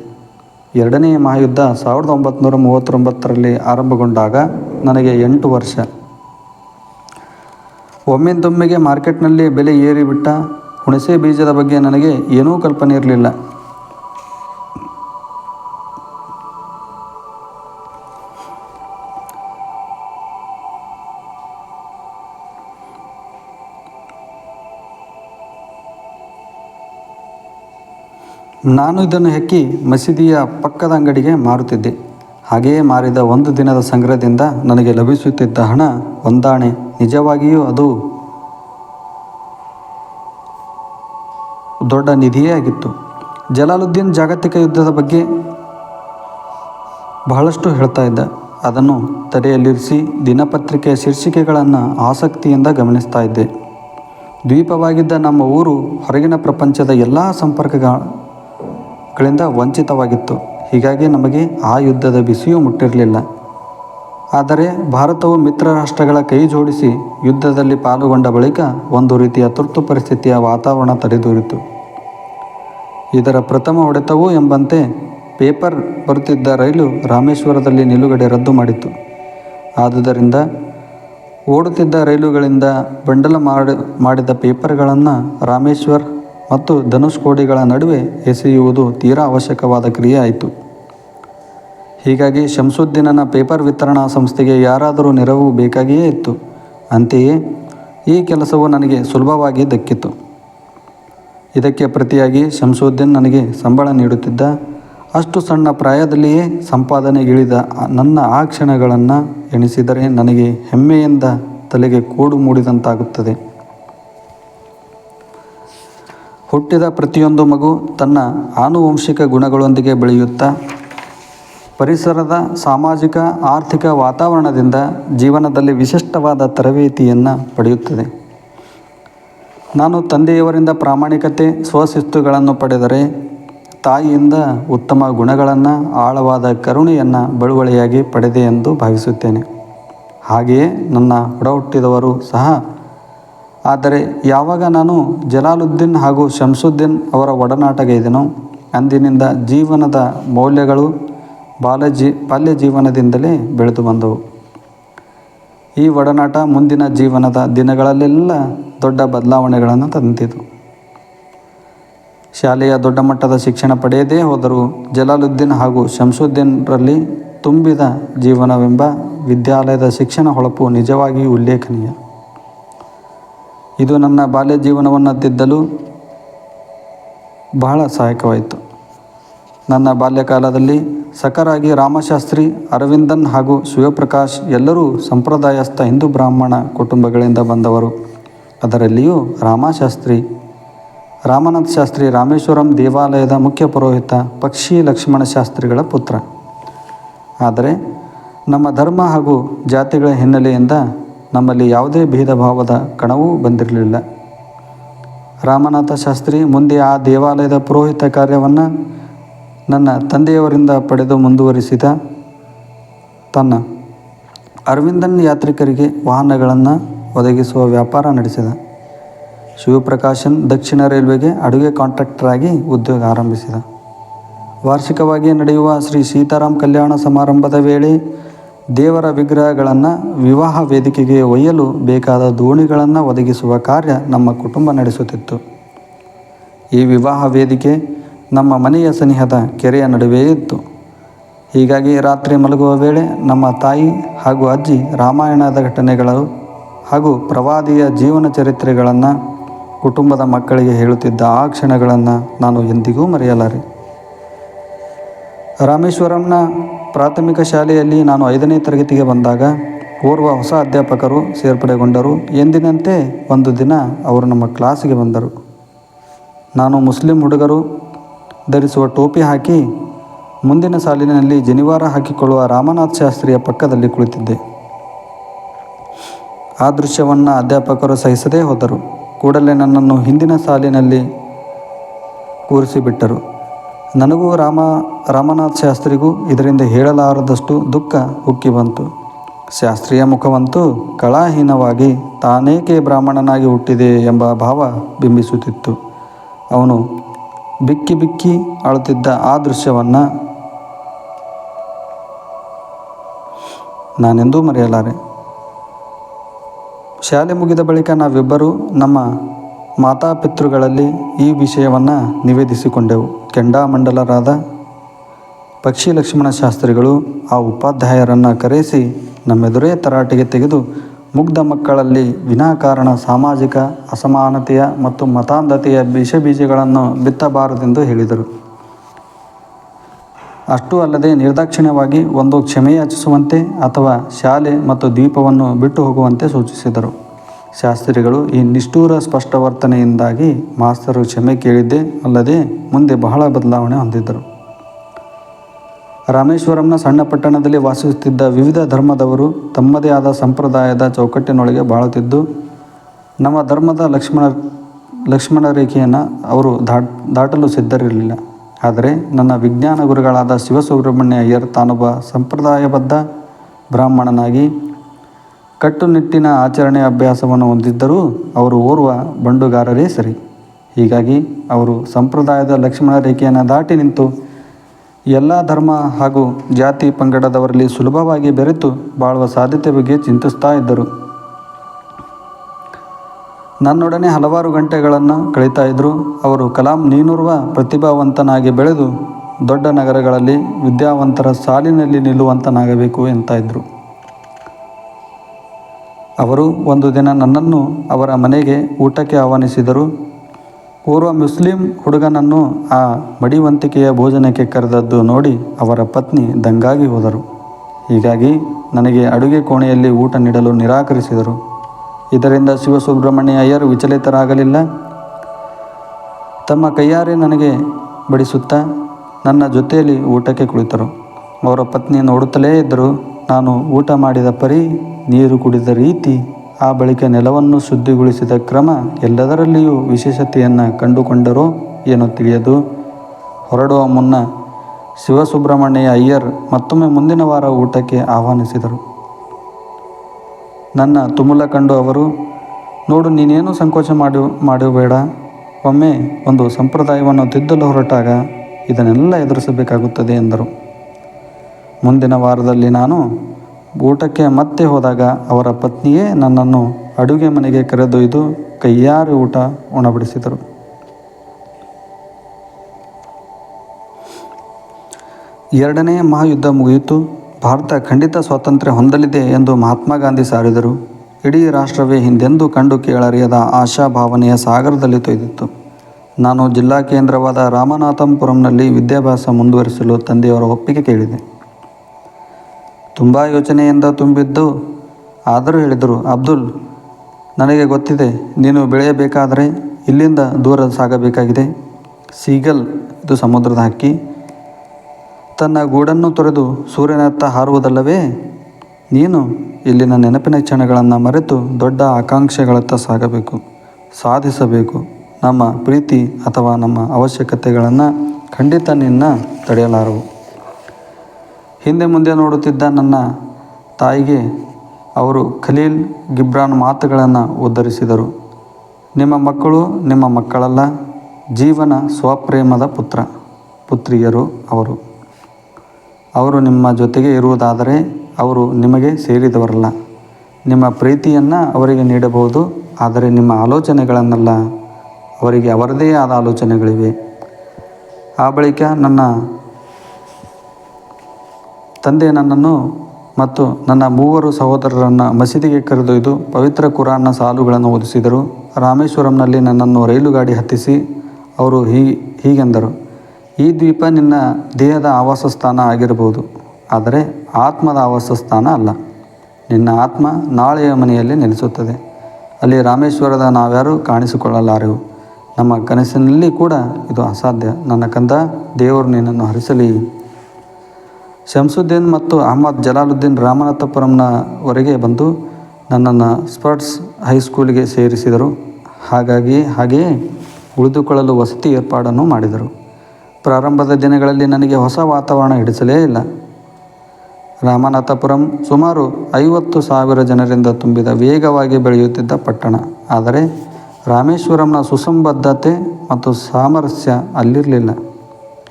ಎರಡನೆಯ ಮಹಾಯುದ್ಧ ಸಾವಿರದ ಒಂಬತ್ನೂರ ಮೂವತ್ತೊಂಬತ್ತರಲ್ಲಿ ಆರಂಭಗೊಂಡಾಗ ನನಗೆ ಎಂಟು ವರ್ಷ. ಒಮ್ಮಿಂದೊಮ್ಮೆಗೆ ಮಾರ್ಕೆಟ್ನಲ್ಲಿ ಬೆಲೆ ಏರಿಬಿಟ್ಟ ಹುಣಸೆ ಬೀಜದ ಬಗ್ಗೆ ನನಗೆ ಏನೂ ಕಲ್ಪನೆ ಇರಲಿಲ್ಲ. ನಾನು ಇದನ್ನು ಹೆಕ್ಕಿ ಮಸೀದಿಯ ಪಕ್ಕದ ಅಂಗಡಿಗೆ ಮಾರುತ್ತಿದ್ದೆ. ಹಾಗೆಯೇ ಮಾರಿದ ಒಂದು ದಿನದ ಸಂಗ್ರಹದಿಂದ ನನಗೆ ಲಭಿಸುತ್ತಿದ್ದ ಹಣ ಹೊಂದಾಣೆ. ನಿಜವಾಗಿಯೂ ಅದು ದೊಡ್ಡ ನಿಧಿಯೇ ಆಗಿತ್ತು. ಜಲಾಲುದ್ದೀನ್ ಜಾಗತಿಕ ಯುದ್ಧದ ಬಗ್ಗೆ ಬಹಳಷ್ಟು ಹೇಳ್ತಾ ಇದ್ದ. ಅದನ್ನು ತಲೆಯಲ್ಲಿರಿಸಿ ದಿನಪತ್ರಿಕೆಯ ಶೀರ್ಷಿಕೆಗಳನ್ನು ಆಸಕ್ತಿಯಿಂದ ಗಮನಿಸ್ತಾ ಇದ್ದೆ. ದ್ವೀಪವಾಗಿದ್ದ ನಮ್ಮ ಊರು ಹೊರಗಿನ ಪ್ರಪಂಚದ ಎಲ್ಲ ಸಂಪರ್ಕಗಳಿಂದ ವಂಚಿತವಾಗಿತ್ತು. ಹೀಗಾಗಿ ನಮಗೆ ಆ ಯುದ್ಧದ ಬಿಸಿಯೂ ಮುಟ್ಟಿರಲಿಲ್ಲ. ಆದರೆ ಭಾರತವು ಮಿತ್ರ ರಾಷ್ಟ್ರಗಳ ಕೈ ಜೋಡಿಸಿ ಯುದ್ಧದಲ್ಲಿ ಪಾಲ್ಗೊಂಡ ಬಳಿಕ ಒಂದು ರೀತಿಯ ತುರ್ತು ಪರಿಸ್ಥಿತಿಯ ವಾತಾವರಣ ತಲೆದೂರಿತು ಇದರ ಪ್ರಥಮ ಹೊಡೆತವೂ ಎಂಬಂತೆ ಪೇಪರ್ ಬರುತ್ತಿದ್ದ ರೈಲು ರಾಮೇಶ್ವರದಲ್ಲಿ ನಿಲುಗಡೆ ರದ್ದು ಮಾಡಿತು. ಆದುದರಿಂದ ಓಡುತ್ತಿದ್ದ ರೈಲುಗಳಿಂದ ಬಂಡಲ ಮಾಡಿ, ಮಾಡಿದ ಪೇಪರ್ಗಳನ್ನು ರಾಮೇಶ್ವರ್ ಮತ್ತು ಧನುಷ್ಕೋಡಿಗಳ ನಡುವೆ ಎಸೆಯುವುದು ತೀರಾ ಅವಶ್ಯಕವಾದ ಕ್ರಿಯೆ ಆಯಿತು ಹೀಗಾಗಿ ಶಂಸುದ್ದೀನನ ಪೇಪರ್ ವಿತರಣಾ ಸಂಸ್ಥೆಗೆ ಯಾರಾದರೂ ನೆರವು ಬೇಕಾಗಿಯೇ ಇತ್ತು. ಅಂತೆಯೇ, ಈ ಕೆಲಸವು ನನಗೆ ಸುಲಭವಾಗಿ ದಕ್ಕಿತು. ಇದಕ್ಕೆ ಪ್ರತಿಯಾಗಿ ಶಂಸುದ್ದೀನ್ ನನಗೆ ಸಂಬಳ ನೀಡುತ್ತಿದ್ದ. ಅಷ್ಟು ಸಣ್ಣ ಪ್ರಾಯದಲ್ಲಿಯೇ ಸಂಪಾದನೆಗಿಳಿದ ನನ್ನ ಆ ಕ್ಷಣಗಳನ್ನು ಎಣಿಸಿದರೆ ನನಗೆ ಹೆಮ್ಮೆಯಿಂದ ತಲೆಗೆ ಕೂಡು ಮೂಡಿದಂತಾಗುತ್ತದೆ. ಹುಟ್ಟಿದ ಪ್ರತಿಯೊಂದು ಮಗು ತನ್ನ ಆನುವಂಶಿಕ ಗುಣಗಳೊಂದಿಗೆ ಬೆಳೆಯುತ್ತಾ ಪರಿಸರದ ಸಾಮಾಜಿಕ, ಆರ್ಥಿಕ ವಾತಾವರಣದಿಂದ ಜೀವನದಲ್ಲಿ ವಿಶಿಷ್ಟವಾದ ತರಬೇತಿಯನ್ನು ಪಡೆಯುತ್ತದೆ. ನಾನು ತಂದೆಯವರಿಂದ ಪ್ರಾಮಾಣಿಕತೆ ಸ್ವಶಿಸ್ತುಗಳನ್ನು ಪಡೆದರೆ ತಾಯಿಯಿಂದ ಉತ್ತಮ ಗುಣಗಳನ್ನು, ಆಳವಾದ ಕರುಣೆಯನ್ನು ಬಳುವಳಿಯಾಗಿ ಪಡೆದೆ ಎಂದು ಭಾವಿಸುತ್ತೇನೆ. ಹಾಗೆಯೇ ನನ್ನ ಒಡಹುಟ್ಟಿದವರು ಸಹ ಆದರೆ ಯಾವಾಗ ನಾನು ಜಲಾಲುದ್ದೀನ್ ಹಾಗೂ ಶಂಸುದ್ದೀನ್ ಅವರ ಒಡನಾಟಗೈದೆನೋ ಅಂದಿನಿಂದ ಜೀವನದ ಮೌಲ್ಯಗಳು ಬಾಲಜಿ ಬಾಲ್ಯ ಜೀವನದಿಂದಲೇ ಬೆಳೆದು ಬಂದವು. ಈ ಒಡನಾಟ ಮುಂದಿನ ಜೀವನದ ದಿನಗಳಲ್ಲೆಲ್ಲ ದೊಡ್ಡ ಬದಲಾವಣೆಗಳನ್ನು ತಂದಿತು. ಶಾಲೆಯ ದೊಡ್ಡ ಮಟ್ಟದ ಶಿಕ್ಷಣ ಪಡೆಯದೇ ಹೋದರೂ ಜಲಾಲುದ್ದೀನ್ ಹಾಗೂ ಶಂಸುದ್ದೀನ್ರಲ್ಲಿ ತುಂಬಿದ ಜೀವನವೆಂಬ ವಿದ್ಯಾಲಯದ ಶಿಕ್ಷಣ ಹೊಳಪು ನಿಜವಾಗಿಯೂ ಉಲ್ಲೇಖನೀಯ. ಇದು ನನ್ನ ಬಾಲ್ಯ ಜೀವನವನ್ನು ತಿದ್ದಲು ಬಹಳ ಸಹಾಯಕವಾಯಿತು. ನನ್ನ ಬಾಲ್ಯಕಾಲದಲ್ಲಿ ಸಕರಾಗಿ ರಾಮಶಾಸ್ತ್ರಿ, ಅರವಿಂದನ್ ಹಾಗೂ ಶಿವಪ್ರಕಾಶ್ ಎಲ್ಲರೂ ಸಂಪ್ರದಾಯಸ್ಥ ಹಿಂದೂ ಬ್ರಾಹ್ಮಣ ಕುಟುಂಬಗಳಿಂದ ಬಂದವರು. ಅದರಲ್ಲಿಯೂ ರಾಮಶಾಸ್ತ್ರಿ, ರಾಮನಾಥ್ ಶಾಸ್ತ್ರಿ, ರಾಮೇಶ್ವರಂ ದೇವಾಲಯದ ಮುಖ್ಯ ಪುರೋಹಿತ ಪಕ್ಷಿ ಲಕ್ಷ್ಮಣ ಶಾಸ್ತ್ರಿಗಳ ಪುತ್ರ. ಆದರೆ ನಮ್ಮ ಧರ್ಮ ಹಾಗೂ ಜಾತಿಗಳ ಹಿನ್ನೆಲೆಯಿಂದ ನಮ್ಮಲ್ಲಿ ಯಾವುದೇ ಭೇದ ಭಾವದ ಕಣವೂ ಬಂದಿರಲಿಲ್ಲ. ರಾಮನಾಥ ಶಾಸ್ತ್ರಿ ಮುಂದೆ ಆ ದೇವಾಲಯದ ಪುರೋಹಿತ ಕಾರ್ಯವನ್ನು ನನ್ನ ತಂದೆಯವರಿಂದ ಪಡೆದು ಮುಂದುವರಿಸಿದ ತನ್ನ ಅರವಿಂದನ್ ಯಾತ್ರಿಕರಿಗೆ ವಾಹನಗಳನ್ನು ಒದಗಿಸುವ ವ್ಯಾಪಾರ ನಡೆಸಿದ. ಶಿವಪ್ರಕಾಶನ್ ದಕ್ಷಿಣ ರೈಲ್ವೆಗೆ ಅಡುಗೆ ಕಾಂಟ್ರಾಕ್ಟರ್ ಆಗಿ ಉದ್ಯೋಗ ಆರಂಭಿಸಿದ. ವಾರ್ಷಿಕವಾಗಿ ನಡೆಯುವ ಶ್ರೀ ಸೀತಾರಾಮ್ ಕಲ್ಯಾಣ ಸಮಾರಂಭದ ವೇಳೆ ದೇವರ ವಿಗ್ರಹಗಳನ್ನು ವಿವಾಹ ವೇದಿಕೆಗೆ ಒಯ್ಯಲು ಬೇಕಾದ ದೋಣಿಗಳನ್ನು ಒದಗಿಸುವ ಕಾರ್ಯ ನಮ್ಮ ಕುಟುಂಬ ನಡೆಸುತ್ತಿತ್ತು. ಈ ವಿವಾಹ ವೇದಿಕೆ ನಮ್ಮ ಮನೆಯ ಸನಿಹದ ಕೆರೆಯ ನಡುವೆ ಇತ್ತು. ಹೀಗಾಗಿ ರಾತ್ರಿ ಮಲಗುವ ವೇಳೆ ನಮ್ಮ ತಾಯಿ ಹಾಗೂ ಅಜ್ಜಿ ರಾಮಾಯಣದ ಘಟನೆಗಳು ಹಾಗೂ ಪ್ರವಾದಿಯ ಜೀವನ ಚರಿತ್ರೆಗಳನ್ನು ಕುಟುಂಬದ ಮಕ್ಕಳಿಗೆ ಹೇಳುತ್ತಿದ್ದ ಆ ಕ್ಷಣಗಳನ್ನು ನಾನು ಎಂದಿಗೂ ಮರೆಯಲಾರೆ. ರಾಮೇಶ್ವರಂನ ಪ್ರಾಥಮಿಕ ಶಾಲೆಯಲ್ಲಿ ನಾನು ಐದನೇ ತರಗತಿಗೆ ಬಂದಾಗ ಓರ್ವ ಹೊಸ ಅಧ್ಯಾಪಕರು ಸೇರ್ಪಡೆಗೊಂಡರು. ಎಂದಿನಂತೆ ಒಂದು ದಿನ ಅವರು ನಮ್ಮ ಕ್ಲಾಸಿಗೆ ಬಂದರು. ನಾನು ಮುಸ್ಲಿಂ ಹುಡುಗರು ಧರಿಸುವ ಟೋಪಿ ಹಾಕಿ ಮುಂದಿನ ಸಾಲಿನಲ್ಲಿ ಜನಿವಾರ ಹಾಕಿಕೊಳ್ಳುವ ರಾಮನಾಥ್ ಶಾಸ್ತ್ರಿಯ ಪಕ್ಕದಲ್ಲಿ ಕುಳಿತಿದ್ದೆ. ಆ ದೃಶ್ಯವನ್ನು ಅಧ್ಯಾಪಕರು ಸಹಿಸದೇ ಹೋದರು. ಕೂಡಲೇ ನನ್ನನ್ನು ಹಿಂದಿನ ಸಾಲಿನಲ್ಲಿ ಕೂರಿಸಿಬಿಟ್ಟರು. ನನಗೂ ರಾಮ, ರಾಮನಾಥ್ ಶಾಸ್ತ್ರಿಗೂ ಇದರಿಂದ ಹೇಳಲಾರದಷ್ಟು ದುಃಖ ಉಕ್ಕಿ ಬಂತು. ಶಾಸ್ತ್ರೀಯ ಮುಖವಂತೂ ಕಳಾಹೀನವಾಗಿ ತಾನೇಕೆ ಬ್ರಾಹ್ಮಣನಾಗಿ ಹುಟ್ಟಿದೆ ಎಂಬ ಭಾವ ಬಿಂಬಿಸುತ್ತಿತ್ತು. ಅವನು ಬಿಕ್ಕಿ ಬಿಕ್ಕಿ ಅಳುತ್ತಿದ್ದ ಆ ದೃಶ್ಯವನ್ನು ನಾನೆಂದೂ ಮರೆಯಲಾರೆ. ಶಾಲೆ ಮುಗಿದ ಬಳಿಕ ನಾವಿಬ್ಬರೂ ನಮ್ಮ ಮಾತಾಪಿತೃಗಳಲ್ಲಿ ಈ ವಿಷಯವನ್ನು ನಿವೇದಿಸಿಕೊಂಡೆವು. ಕೆಂಡಾಮಂಡಲರಾದ ಪಕ್ಷಿ ಲಕ್ಷ್ಮಣ ಶಾಸ್ತ್ರಿಗಳು ಆ ಉಪಾಧ್ಯಾಯರನ್ನು ಕರೆಸಿ ನಮ್ಮೆದುರೇ ತರಾಟೆಗೆ ತೆಗೆದು ಮುಗ್ಧ ಮಕ್ಕಳಲ್ಲಿ ವಿನಾಕಾರಣ ಸಾಮಾಜಿಕ, ಅಸಮಾನತೆಯ ಮತ್ತು ಮತಾಂಧತೆಯ ಬೀಜಗಳನ್ನು ಬಿತ್ತಬಾರದೆಂದು ಹೇಳಿದರು. ಅಷ್ಟೂ ಅಲ್ಲದೆ ನಿರ್ದಾಕ್ಷಿಣ್ಯವಾಗಿ ಒಂದು ಕ್ಷಮೆಯಾಚಿಸುವಂತೆ ಅಥವಾ ಶಾಲೆ ಮತ್ತು ದ್ವೀಪವನ್ನು ಬಿಟ್ಟು ಹೋಗುವಂತೆ ಸೂಚಿಸಿದರು. ಶಾಸ್ತ್ರಿಗಳು ಈ ನಿಷ್ಠೂರ ಸ್ಪಷ್ಟ ವರ್ತನೆಯಿಂದಾಗಿ ಮಾಸ್ತರು ಕ್ಷಮೆ ಕೇಳಿದ್ದೆ ಅಲ್ಲದೆ ಮುಂದೆ ಬಹಳ ಬದಲಾವಣೆ ಹೊಂದಿದ್ದರು. ರಾಮೇಶ್ವರಂನ ಸಣ್ಣ ಪಟ್ಟಣದಲ್ಲಿ ವಾಸಿಸುತ್ತಿದ್ದ ವಿವಿಧ ಧರ್ಮದವರು ತಮ್ಮದೇ ಆದ ಸಂಪ್ರದಾಯದ ಚೌಕಟ್ಟಿನೊಳಗೆ ಬಾಳುತ್ತಿದ್ದು, ನಮ್ಮ ಧರ್ಮದ ಲಕ್ಷ್ಮಣ ಲಕ್ಷ್ಮಣ ರೇಖೆಯನ್ನು ಅವರು ದಾಟ್, ದಾಟಲು ಸಿದ್ಧರಿರಲಿಲ್ಲ. ಆದರೆ ನನ್ನ ವಿಜ್ಞಾನ ಗುರುಗಳಾದ ಶಿವಸುಬ್ರಹ್ಮಣ್ಯ ಅಯ್ಯರ್ ತಾನೊಬ್ಬ ಸಂಪ್ರದಾಯಬದ್ಧ ಬ್ರಾಹ್ಮಣನಾಗಿ ಕಟ್ಟುನಿಟ್ಟಿನ ಆಚರಣೆ ಅಭ್ಯಾಸವನ್ನು ಹೊಂದಿದ್ದರೂ ಅವರು ಓರ್ವ ಬಂಡುಗಾರರೇ ಸರಿ. ಹೀಗಾಗಿ ಅವರು ಸಂಪ್ರದಾಯದ ಲಕ್ಷ್ಮಣ ರೇಖೆಯನ್ನು ದಾಟಿ ನಿಂತು ಎಲ್ಲ ಧರ್ಮ ಹಾಗೂ ಜಾತಿ ಪಂಗಡದವರಲ್ಲಿ ಸುಲಭವಾಗಿ ಬೆರೆತು ಬಾಳುವ ಸಾಧ್ಯತೆ ಬಗ್ಗೆ ಚಿಂತಿಸ್ತಾ ಇದ್ದರು. ನನ್ನೊಡನೆ ಹಲವಾರು ಗಂಟೆಗಳನ್ನು ಕಳೀತಾ ಇದ್ದರು ಅವರು ಕಲಾಂ ನೀನುರ್ವ ಪ್ರತಿಭಾವಂತನಾಗಿ ಬೆಳೆದು ದೊಡ್ಡ ನಗರಗಳಲ್ಲಿ ವಿದ್ಯಾವಂತರ ಸಾಲಿನಲ್ಲಿ ನಿಲ್ಲುವಂತನಾಗಬೇಕು ಎಂತ ಇದ್ದರು ಅವರು ಒಂದು ದಿನ ನನ್ನನ್ನು ಅವರ ಮನೆಗೆ ಊಟಕ್ಕೆ ಆಹ್ವಾನಿಸಿದರು. ಓರ್ವ ಮುಸ್ಲಿಂ ಹುಡುಗನನ್ನು ಆ ಮಡಿವಂತಿಕೆಯ ಭೋಜನಕ್ಕೆ ಕರೆದದ್ದು ನೋಡಿ ಅವರ ಪತ್ನಿ ದಂಗಾಗಿ ಹೋದರು. ಹೀಗಾಗಿ ನನಗೆ ಅಡುಗೆ ಕೋಣೆಯಲ್ಲಿ ಊಟ ನೀಡಲು ನಿರಾಕರಿಸಿದರು. ಇದರಿಂದ ಶಿವಸುಬ್ರಹ್ಮಣ್ಯ ಅಯ್ಯರ್ ವಿಚಲಿತರಾಗಲಿಲ್ಲ. ತಮ್ಮ ಕೈಯಾರೆ ನನಗೆ ಬಡಿಸುತ್ತಾ ನನ್ನ ಜೊತೆಯಲ್ಲಿ ಊಟಕ್ಕೆ ಕುಳಿತರು. ಅವರ ಪತ್ನಿ ನೋಡುತ್ತಲೇ ಇದ್ದರು. ನಾನು ಊಟ ಮಾಡಿದ ಪರಿ ನೀರು ಕುಡಿದ ರೀತಿ ಆ ಬಳಿಕ ನೆಲವನ್ನು ಶುದ್ಧಿಗೊಳಿಸಿದ ಕ್ರಮ ಎಲ್ಲದರಲ್ಲಿಯೂ ವಿಶೇಷತೆಯನ್ನು ಕಂಡುಕೊಂಡರೋ ಏನೋ ತಿಳಿಯದು. ಹೊರಡುವ ಮುನ್ನ ಶಿವಸುಬ್ರಹ್ಮಣ್ಯ ಅಯ್ಯರ್ ಮತ್ತೊಮ್ಮೆ ಮುಂದಿನ ವಾರ ಊಟಕ್ಕೆ ಆಹ್ವಾನಿಸಿದರು. ನನ್ನ ತುಮುಲ ಕಂಡು ಅವರು, ನೋಡು, ನೀನೇನು ಸಂಕೋಚ ಮಾಡಿ, ಮಾಡಬೇಡ. ಒಮ್ಮೆ ಒಂದು ಸಂಪ್ರದಾಯವನ್ನು ತಿದ್ದಲು ಹೊರಟಾಗ ಇದನ್ನೆಲ್ಲ ಎದುರಿಸಬೇಕಾಗುತ್ತದೆ ಎಂದರು. ಮುಂದಿನ ವಾರದಲ್ಲಿ ನಾನು ಊಟಕ್ಕೆ ಮತ್ತೆ ಹೋದಾಗ ಅವರ ಪತ್ನಿಯೇ ನನ್ನನ್ನು ಅಡುಗೆ ಮನೆಗೆ ಕರೆದೊಯ್ದು ಕೈಯಾರೆ ಊಟ ಉಣಬಡಿಸಿದರು. ಎರಡನೇ ಮಹಾಯುದ್ಧ ಮುಗಿಯಿತು. ಭಾರತ ಖಂಡಿತ ಸ್ವಾತಂತ್ರ್ಯ ಹೊಂದಲಿದೆ ಎಂದು ಮಹಾತ್ಮ ಗಾಂಧಿ ಸಾರಿದರು. ಇಡೀ ರಾಷ್ಟ್ರವೇ ಹಿಂದೆಂದೂ ಕಂಡು ಕೇಳರಿಯದ ಆಶಾಭಾವನೆಯ ಸಾಗರದಲ್ಲಿ ತೊಯ್ದಿತ್ತು. ನಾನು ಜಿಲ್ಲಾ ಕೇಂದ್ರವಾದ ರಾಮನಾಥಂಪುರಂನಲ್ಲಿ ವಿದ್ಯಾಭ್ಯಾಸ ಮುಂದುವರಿಸಲು ತಂದೆಯವರ ಒಪ್ಪಿಗೆ ಕೇಳಿದೆ. ತುಂಬ ಯೋಚನೆಯಿಂದ ತುಂಬಿದ್ದು ಆದರೂ ಹೇಳಿದರು, ಅಬ್ದುಲ್, ನನಗೆ ಗೊತ್ತಿದೆ, ನೀನು ಬೆಳೆಯಬೇಕಾದರೆ ಇಲ್ಲಿಂದ ದೂರ ಸಾಗಬೇಕಾಗಿದೆ. ಸೀಗಲ್ ಇದು ಸಮುದ್ರದ ಹಕ್ಕಿ. ತನ್ನ ಗೂಡನ್ನು ತೊರೆದು ಸೂರ್ಯನತ್ತ ಹಾರುವುದಲ್ಲವೇ? ನೀನು ಇಲ್ಲಿನ ನೆನಪಿನ ಕ್ಷಣಗಳನ್ನು ಮರೆತು ದೊಡ್ಡ ಆಕಾಂಕ್ಷೆಗಳತ್ತ ಸಾಗಬೇಕು, ಸಾಧಿಸಬೇಕು. ನಮ್ಮ ಪ್ರೀತಿ ಅಥವಾ ನಮ್ಮ ಅವಶ್ಯಕತೆಗಳನ್ನು ಖಂಡಿತ ನಿನ್ನ ತಡೆಯಲಾರವು. ಹಿಂದೆ ಮುಂದೆ ನೋಡುತ್ತಿದ್ದ ನನ್ನ ತಾಯಿಗೆ ಅವರು ಖಲೀಲ್ ಗಿಬ್ರಾನ್ ಮಾತುಗಳನ್ನು ಉದ್ಧರಿಸಿದರು. ನಿಮ್ಮ ಮಕ್ಕಳು ನಿಮ್ಮ ಮಕ್ಕಳಲ್ಲ, ಜೀವನ ಸ್ವಪ್ರೇಮದ ಪುತ್ರ, ಪುತ್ರಿಯರು ಅವರು. ಅವರು ನಿಮ್ಮ ಜೊತೆಗೆ ಇರುವುದಾದರೆ ಅವರು ನಿಮಗೆ ಸೇರಿದವರಲ್ಲ. ನಿಮ್ಮ ಪ್ರೀತಿಯನ್ನು ಅವರಿಗೆ ನೀಡಬಹುದು, ಆದರೆ ನಿಮ್ಮ ಆಲೋಚನೆಗಳನ್ನೆಲ್ಲ, ಅವರಿಗೆ ಅವರದೇ ಆದ ಆಲೋಚನೆಗಳಿವೆ. ಆ ಬಳಿಕ ನನ್ನ ತಂದೆ ನನ್ನನ್ನು ಮತ್ತು ನನ್ನ ಮೂವರು ಸಹೋದರರನ್ನು ಮಸೀದಿಗೆ ಕರೆದೊಯ್ದು ಪವಿತ್ರ ಕುರಾನ್ನ ಸಾಲುಗಳನ್ನು ಓದಿಸಿದರು. ರಾಮೇಶ್ವರಂನಲ್ಲಿ ನನ್ನನ್ನು ರೈಲು ಗಾಡಿ ಹತ್ತಿಸಿ ಅವರು ಹೀ, ಹೀಗೆಂದರು, ಈ ದ್ವೀಪ ನಿನ್ನ ದೇಹದ ಆವಾಸ ಸ್ಥಾನ ಆಗಿರಬಹುದು, ಆದರೆ ಆತ್ಮದ ಆವಾಸ ಸ್ಥಾನ ಅಲ್ಲ. ನಿನ್ನ ಆತ್ಮ ನಾಳೆಯ ಮನೆಯಲ್ಲಿ ನೆಲೆಸುತ್ತದೆ. ಅಲ್ಲಿ ರಾಮೇಶ್ವರದ ನಾವ್ಯಾರೂ ಕಾಣಿಸಿಕೊಳ್ಳಲಾರೆವು. ನಮ್ಮ ಕನಸಿನಲ್ಲಿ ಕೂಡ ಇದು ಅಸಾಧ್ಯ. ನನ್ನ ಕಂದ, ದೇವರು ನಿನ್ನನ್ನು ಹರಿಸಲಿ. ಶಂಸುದ್ದೀನ್ ಮತ್ತು ಅಹಮದ್ ಜಲಾಲುದ್ದೀನ್ ರಾಮನಾಥಪುರಂನವರೆಗೆ ಬಂದು ನನ್ನನ್ನು ಸ್ಪರ್ಟ್ಸ್ ಹೈಸ್ಕೂಲಿಗೆ ಸೇರಿಸಿದರು. ಹಾಗಾಗಿ ಹಾಗೆಯೇ ಉಳಿದುಕೊಳ್ಳಲು ವಸತಿ ಏರ್ಪಾಡನ್ನು ಮಾಡಿದರು. ಪ್ರಾರಂಭದ ದಿನಗಳಲ್ಲಿ ನನಗೆ ಹೊಸ ವಾತಾವರಣ ಹಿಡಿಸಲೇ ಇಲ್ಲ. ರಾಮನಾಥಪುರಂ ಸುಮಾರು ಐವತ್ತು ಸಾವಿರ ಜನರಿಂದ ತುಂಬಿದ ವೇಗವಾಗಿ ಬೆಳೆಯುತ್ತಿದ್ದ ಪಟ್ಟಣ. ಆದರೆ ರಾಮೇಶ್ವರಂನ ಸುಸಂಬದ್ಧತೆ ಮತ್ತು ಸಾಮರಸ್ಯ ಅಲ್ಲಿರಲಿಲ್ಲ.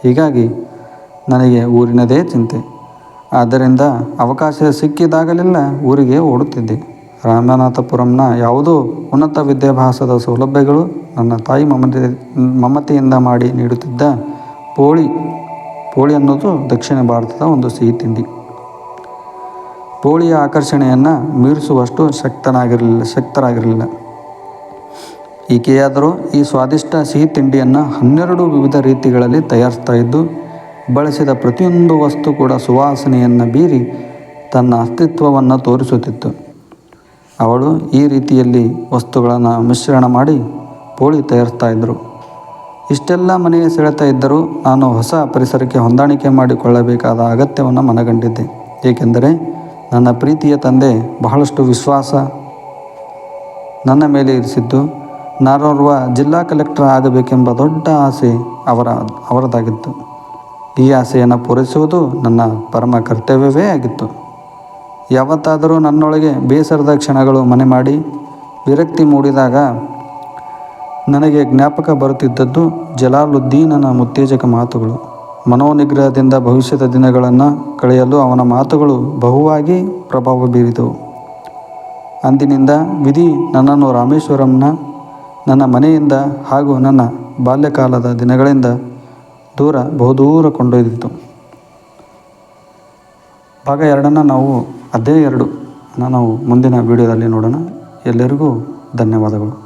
ಹೀಗಾಗಿ ನನಗೆ ಊರಿನದೇ ಚಿಂತೆ. ಆದ್ದರಿಂದ ಅವಕಾಶ ಸಿಕ್ಕಿದಾಗಲೆಲ್ಲ ಊರಿಗೆ ಓಡುತ್ತಿದ್ದೆ. ರಾಮನಾಥಪುರಂನ ಯಾವುದೋ ಉನ್ನತ ವಿದ್ಯಾಭ್ಯಾಸದ ಸೌಲಭ್ಯಗಳು ನನ್ನ ತಾಯಿ ಮಮತೆ, ಮಮತೆಯಿಂದ ಮಾಡಿ ನೀಡುತ್ತಿದ್ದ ಪೋಳಿ ಪೋಳಿ ಅನ್ನೋದು ದಕ್ಷಿಣ ಭಾರತದ ಒಂದು ಸಿಹಿ ತಿಂಡಿ. ಪೋಳಿಯ ಆಕರ್ಷಣೆಯನ್ನು ಮೀರಿಸುವಷ್ಟು ಶಕ್ತನಾಗಿರಲಿಲ್ಲ, ಶಕ್ತರಾಗಿರಲಿಲ್ಲ. ಈಕೆಯಾದರೂ ಈ ಸ್ವಾದಿಷ್ಟ ಸಿಹಿ ತಿಂಡಿಯನ್ನು ಹನ್ನೆರಡು ವಿವಿಧ ರೀತಿಗಳಲ್ಲಿ ತಯಾರಿಸ್ತಾ ಇದ್ದು ಬಳಸಿದ ಪ್ರತಿಯೊಂದು ವಸ್ತು ಕೂಡ ಸುವಾಸನೆಯನ್ನು ಬೀರಿ ತನ್ನ ಅಸ್ತಿತ್ವವನ್ನು ತೋರಿಸುತ್ತಿತ್ತು. ಅವಳು ಈ ರೀತಿಯಲ್ಲಿ ವಸ್ತುಗಳನ್ನು ಮಿಶ್ರಣ ಮಾಡಿ ಪೋಳಿ ತಯಾರಿಸ್ತಾ ಇದ್ದರು ಇಷ್ಟೆಲ್ಲ ಮನೆಯ ಸೆಳೆತಾ ಇದ್ದರೂ ನಾನು ಹೊಸ ಪರಿಸರಕ್ಕೆ ಹೊಂದಾಣಿಕೆ ಮಾಡಿಕೊಳ್ಳಬೇಕಾದ ಅಗತ್ಯವನ್ನು ಮನಗಂಡಿದ್ದೆ. ಏಕೆಂದರೆ ನನ್ನ ಪ್ರೀತಿಯ ತಂದೆ ಬಹಳಷ್ಟು ವಿಶ್ವಾಸ ನನ್ನ ಮೇಲೆ ಇರಿಸಿದ್ದು ನಾನೋರ್ವ ಜಿಲ್ಲಾ ಕಲೆಕ್ಟರ್ ಆಗಬೇಕೆಂಬ ದೊಡ್ಡ ಆಸೆ ಅವರ ಅವರದಾಗಿತ್ತು. ಈ ಆಸೆಯನ್ನು ಪೂರೈಸುವುದು ನನ್ನ ಪರಮ ಕರ್ತವ್ಯವೇ ಆಗಿತ್ತು. ಯಾವತ್ತಾದರೂ ನನ್ನೊಳಗೆ ಬೇಸರದ ಕ್ಷಣಗಳು ಮನೆ ಮಾಡಿ ವಿರಕ್ತಿ ಮೂಡಿದಾಗ ನನಗೆ ಜ್ಞಾಪಕ ಬರುತ್ತಿದ್ದದ್ದು ಜಲಾಲುದ್ದೀನನ ಉತ್ತೇಜಕ ಮಾತುಗಳು. ಮನೋನಿಗ್ರಹದಿಂದ ಭವಿಷ್ಯದ ದಿನಗಳನ್ನು ಕಳೆಯಲು ಅವನ ಮಾತುಗಳು ಬಹುವಾಗಿ ಪ್ರಭಾವ ಬೀರಿದವು. ಅಂದಿನಿಂದ ವಿಧಿ ನನ್ನನ್ನು ರಾಮೇಶ್ವರಂನ, ನನ್ನ ಮನೆಯಿಂದ ಹಾಗೂ ನನ್ನ ಬಾಲ್ಯಕಾಲದ ದಿನಗಳಿಂದ ದೂರ ಬಹುದೂರ ಕೊಂಡೊಯ್ದಿತ್ತು. ಭಾಗ ಎರಡನ್ನು ನಾವು ಅದೇ ಎರಡು ನಾವು ಮುಂದಿನ ವಿಡಿಯೋದಲ್ಲಿ ನೋಡೋಣ. ಎಲ್ಲರಿಗೂ ಧನ್ಯವಾದಗಳು.